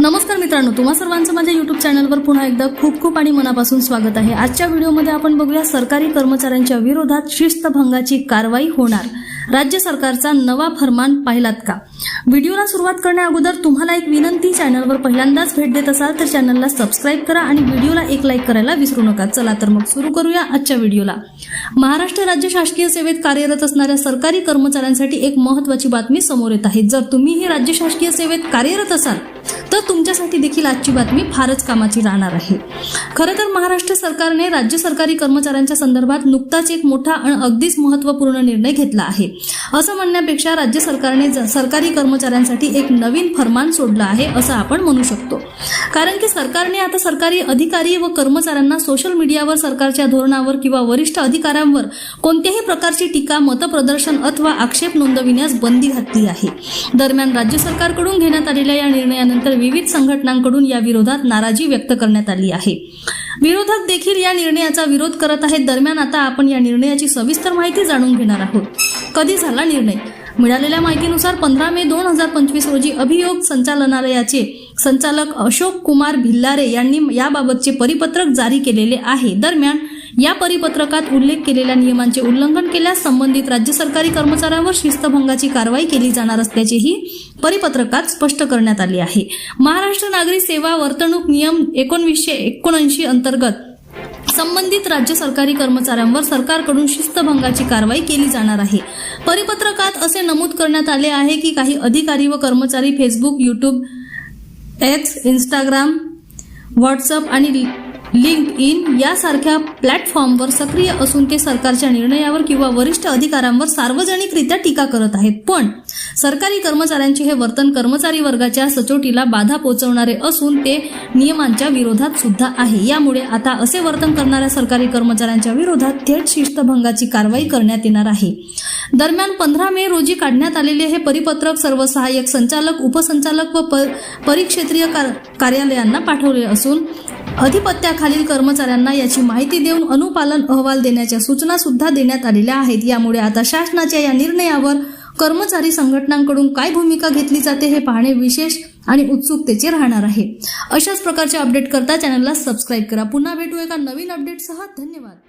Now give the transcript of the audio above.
नमस्कार मित्रांनो तुम्हा सर्वांचं माझ्या युट्यूब चॅनलवर पुन्हा एकदा खूप खूप आणि मनापासून स्वागत आहे. आजच्या व्हिडिओमध्ये आपण बघूया सरकारी कर्मचाऱ्यांच्या विरोधात शिस्तभंगाची कारवाई होणार. राज्य सरकारचा नवा फरमान पाहिलात का? व्हिडिओला सुरुवात करण्या अगोदर तुम्हाला एक विनंती चॅनलवर पहिल्यांदाच भेट देत असाल तर चॅनलला सबस्क्राईब करा आणि व्हिडिओला एक लाईक करायला विसरू नका. चला तर मग सुरू करूया आजच्या व्हिडिओला. महाराष्ट्र राज्य शासकीय सेवेत कार्यरत असणाऱ्या सरकारी कर्मचाऱ्यांसाठी एक महत्वाची बातमी समोर येत आहे. जर तुम्ही ही राज्य शासकीय सेवेत कार्यरत असाल तर तुमच्यासाठी देखील आजची बातमी फारच कामाची राहणार आहे. खरं तर महाराष्ट्र सरकारने राज्य सरकारी कर्मचाऱ्यांच्या संदर्भात नुकताच एक मोठा आणि अगदीच महत्त्वपूर्ण निर्णय घेतला आहे. असं म्हणण्यापेक्षा राज्य सरकारने ज- सरकारी कर्मचाऱ्यांसाठी एक नवीन फरमान सोडलं आहे असं आपण म्हणू शकतो. कारण की सरकारने आता सरकारी अधिकारी व कर्मचाऱ्यांना सोशल मीडियावर सरकारच्या धोरणावर किंवा वरिष्ठ अधिकाऱ्यांवर कोणत्याही प्रकारची टीका मतप्रदर्शन अथवा आक्षेप नोंदविण्यास बंदी घातली आहे. दरम्यान राज्य सरकारकडून घेण्यात आलेल्या या निर्णयानंतर विविध संघटनांकडून या विरोधात नाराजी व्यक्त करण्यात आली आहे. विरोधक देखील या निर्णयाचा विरोध करत आहेत. दरम्यान आता आपण या निर्णयाची सविस्तर माहिती जाणून घेणार आहोत. कधी झाला निर्णय? मिळालेल्या माहितीनुसार पंधरा मे दोन हजार पंचवीस रोजी अभियोग संचालनालयाचे संचालक अशोक कुमार भिल्लारे यांनी याबाबतचे परिपत्रक जारी केलेले आहे. दरम्यान या परिपत्रकात उल्लेख केलेल्या नियमांचे उल्लंघन केल्यास संबंधित राज्य सरकारी कर्मचाऱ्यांवर शिस्तभंगाची कारवाई केली जाणार असल्याचेही परिपत्रकात स्पष्ट करण्यात आले आहे. महाराष्ट्र नागरी सेवा वर्तणूक नियम एकोणवीसशे एकोणऐंशी अंतर्गत संबंधित राज्य सरकारी कर्मचाऱ्यांवर सरकारकडून शिस्तभंगाची कारवाई केली जाणार आहे. परिपत्रकात असे नमूद करण्यात आले आहे की काही अधिकारी व कर्मचारी Facebook YouTube X Instagram WhatsApp आणि लिंक इन यासारख्या प्लॅटफॉर्मवर सक्रिय असून ते सरकारच्या निर्णयावर किंवा वरिष्ठ अधिकाऱ्यांवर सार्वजनिकरित्या टीका करत आहेत. पण सरकारी कर्मचाऱ्यांचे हे वर्तन कर्मचारी वर्गाच्या सचोटीला बाधा पोहोचवणारे असून ते नियमांच्या विरोधात सुद्धा आहे. यामुळे आता असे वर्तन करणाऱ्या सरकारी कर्मचाऱ्यांच्या विरोधात थेट शिस्तभंगाची कारवाई करण्यात येणार आहे. दरम्यान पंधरा मे रोजी काढण्यात आलेले हे परिपत्रक सर्व सहाय्यक संचालक उपसंचालक व परिक्षेत्रीय कार- कार्यालयांना पाठवले असून अधिपत्याखालील कर्मचाऱ्यांना याची माहिती देऊन अनुपालन अहवाल देण्याच्या सूचना सुद्धा देण्यात आलेल्या आहेत. यामुळे आता शासनाच्या या निर्णयावर कर्मचारी संघटनांकडून काय भूमिका घेतली जाते हे पाहणे विशेष आणि उत्सुकतेचे राहणार आहे. अशाच प्रकारचे अपडेट करता चॅनलला सबस्क्राईब करा. पुन्हा भेटू एका नवीन अपडेटसह. धन्यवाद.